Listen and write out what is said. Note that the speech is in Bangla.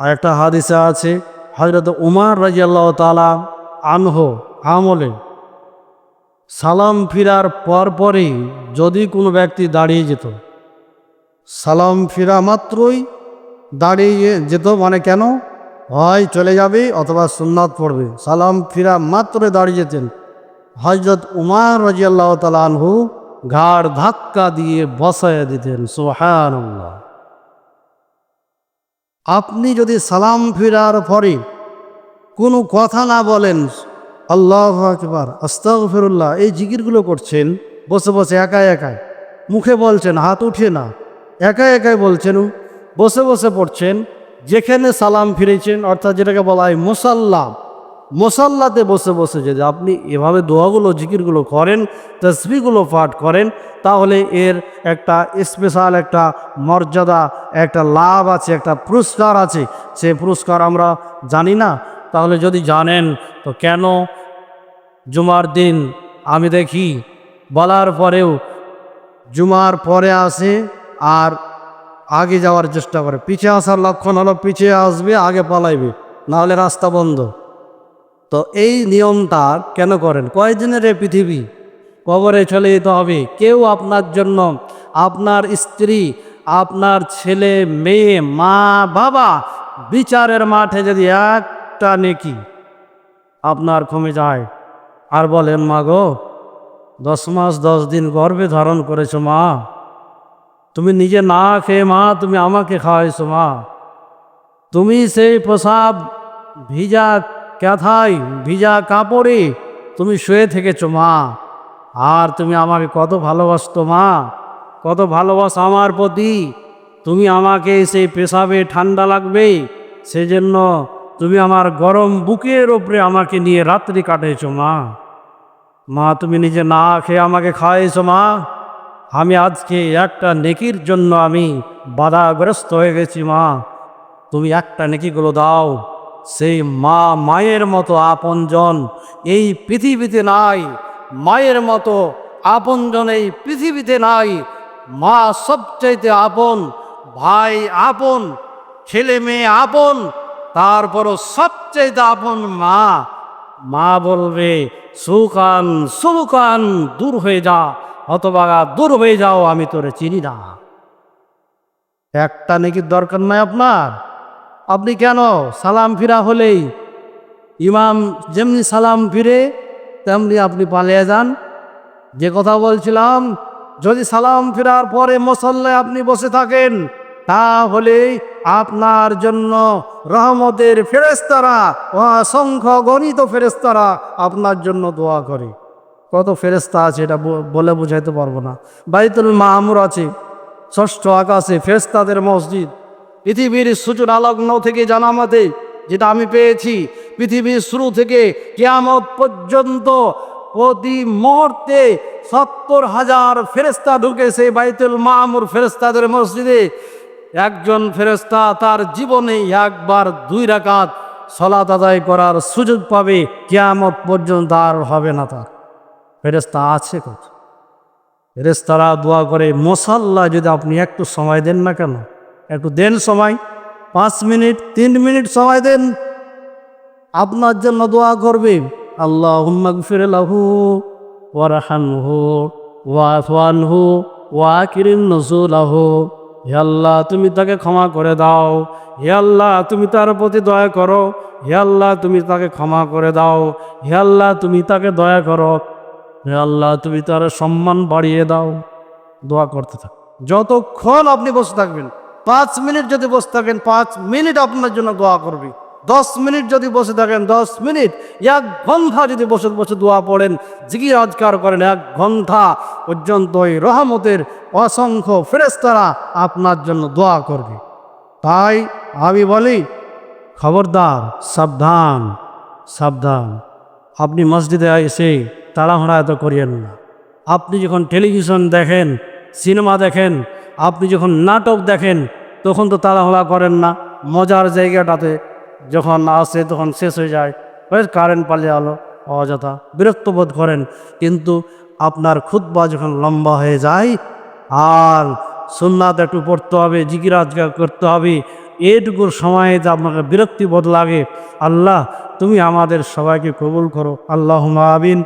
আর একটা হাদিসে আছে হজরত উমার রাজিয়াল্লাহ তালা আনহ আমলে সালাম ফিরার পরপরই যদি কোনো ব্যক্তি দাঁড়িয়ে যেত, সালাম ফিরা মাত্রই দাঁড়িয়ে যেত মানে কেন? হয় চলে যাবে অথবা সুন্নাত পড়বে। সালাম ফিরা মাত্রই দাঁড়িয়ে যেতেন। হজরত উমার রাজিয়াল্লাহ তালা আনহু ঘাড় ধাক্কা দিয়ে বসায় দিতেন সোহান আপনি যদি সালাম ফিরার পরে কোনো কথা না বলেন, আল্লাহ আকবার, আস্তাগফিরুল্লাহ, এই জিকিরগুলো করছেন, বসে বসে একা একাই, মুখে বলছেন, হাত উঠে না একা একাই বলছেন, বসে বসে পড়ছেন, যেখানে সালাম ফিরেছেন, অর্থাৎ যেটাকে বলা হয় মুসাল্লা মোসাল্লাতে বসে বসে যদি আপনি এভাবে দোয়াগুলো, জিকিরগুলো করেন তসবিগুলো পাঠ করেন, তাহলে এর একটা স্পেশাল একটা মর্যাদা, একটা লাভ আছে, একটা পুরস্কার আছে। সে পুরস্কার আমরা জানি না। তাহলে যদি জানেন, তো কেন জুমার দিন আমি দেখি, বলার পরেও জুমার পরে আসে আর আগে যাওয়ার চেষ্টা করে। পিছিয়ে আসার লক্ষণ হলো পিছিয়ে আসবে, আগে পালাইবে নাহলে রাস্তা বন্ধ। তো এই নিয়মটা কেন করেন? কয়দিনের এ পৃথিবী? কবরে চলে যেতে হবে। কেউ আপনার জন্য আপনার স্ত্রী, আপনার ছেলে, মেয়ে, মা, বাবা বিচারের মাঠে যদি একটা নেকি আপনার কমে যায়, আর বলেন, মা গো, দশ মাস দশ দিন গর্ভে ধারণ করেছ মা। তুমি নিজে না খেয়ে মা, তুমি আমাকে খাওয়াইছো মা। তুমি সেই প্রসাব ভিজা ক্যাথাই ভিজা কাপড়ে? তুমি শুয়ে থেকেছো, মা। আর তুমি আমাকে কত ভালোবাসত, মা। কত ভালোবাস আমার প্রতি। তুমি আমাকে সেই পেশাবে ঠান্ডা লাগবে। সেজন্য তুমি আমার গরম বুকের ওপরে আমাকে নিয়ে রাত্রি কাটিয়েছো মা। মা, তুমি নিজে না খেয়ে আমাকে খাওয়াইছো, মা। আমি আজকে একটা নেকির জন্য আমি বাধাগ্রস্ত হয়ে গেছি, মা। তুমি একটা নেকিগুলো দাও। সেই মা মায়ের মতো আপনজন এই পৃথিবীতে নাই, মায়ের মতো আপনজন এই পৃথিবীতে নাই। মা সবচাইতে আপন, ভাই আপন, ছেলে মেয়ে আপন, তারপরও সবচাইতে আপন মা। মা বলবে, সুকান সুকান দূর হয়ে যা হতবাগা দূর হয়ে যাও, আমি তোরে চিনি না। একটা নাকি দরকার নাই আপনার? আপনি কেন সালাম ফিরা হলেই ইমাম যেমনি সালাম ফিরে, তেমনি আপনি পালিয়ে যান? যে কথা বলছিলাম, যদি সালাম ফিরার পরে মসল্লায় আপনি বসে থাকেন তাহলে আপনার জন্য রহমতের ফেরেস্তারা অসংখ্য গণিত ফেরেস্তারা আপনার জন্য দোয়া করে। কত ফেরেস্তা আছে এটা বলে বোঝাইতে পারব না। বাইতুল মাহমুর আছে, ষষ্ঠ আকাশে ফেরেস্তাদের মসজিদ। পৃথিবীর সূচনা লগ্ন থেকে জানা মতে যেটা আমি পেয়েছি, পৃথিবীর শুরু থেকে কেয়ামত পর্যন্ত প্রতি মুহূর্তে সত্তর হাজার ফেরেস্তা ঢুকে সেই বাইতুল মামুর ফেরেস্তাদের মসজিদে। একজন ফেরেস্তা তার জীবনে একবার দুই রাকাত সলাত আদায় করার সুযোগ পাবে, কেয়ামত পর্যন্ত আর হবে না তার। ফেরেস্তা আছে কত ফেরেস্তারা দোয়া করে, মশাল্লা যদি আপনি একটু সময় দেন না কেন? একটু দেন সময়, পাঁচ মিনিট, তিন মিনিট সময় দেন। আপনার জন্য দোয়া করবে আল্লাহ হুম্মাগফির লাহু ওয়ারহামহু ওয়াফওয়ানহু ওয়াকিরিন নজুলাহু। হে আল্লাহ, তুমি তাকে ক্ষমা করে দাও। হে আল্লাহ, তুমি তার প্রতি দয়া করো। হে আল্লাহ, তুমি তাকে ক্ষমা করে দাও। হে আল্লাহ, তুমি তাকে দয়া করো। হে আল্লাহ, তুমি তার সম্মান বাড়িয়ে দাও। দোয়া করতে থাক। যতক্ষণ আপনি বসে থাকবেন পাঁচ মিনিট যদি বসে থাকেন, পাঁচ মিনিট আপনার জন্য দোয়া করবে। দশ মিনিট যদি বসে থাকেন, দশ মিনিট। এক ঘণ্টা যদি বসে বসে দোয়া পড়েন, জিকির, আজকার করেন, এক ঘণ্টা পর্যন্ত ওই রহমতের অসংখ্য ফেরেস্তারা আপনার জন্য দোয়া করবে। তাই আমি বলি, খবরদার, সাবধান সাবধান। আপনি মসজিদে এসে তাড়াহুড়া এত করিয়েন না। আপনি যখন টেলিভিশন দেখেন সিনেমা দেখেন আপনি যখন নাটক দেখেন, তখন তো তাড়াহুড়া করেন না। মজার জায়গাটাতে যখন আসে, তখন শেষ হয়ে যায়। কারেন্ট পালিয়ে আলো, অযথা বিরক্ত বোধ করেন। কিন্তু আপনার খুদ্া যখন লম্বা হয়ে যায়, আর সুন্নাত একটু পড়তে হবে জিকিরাজ করতে হবে, এটুকুর সময়ে যে আপনাকে বিরক্তিবোধ লাগে, আল্লাহ তুমি আমাদের সবাইকে কবুল করো। আল্লাহ আবিন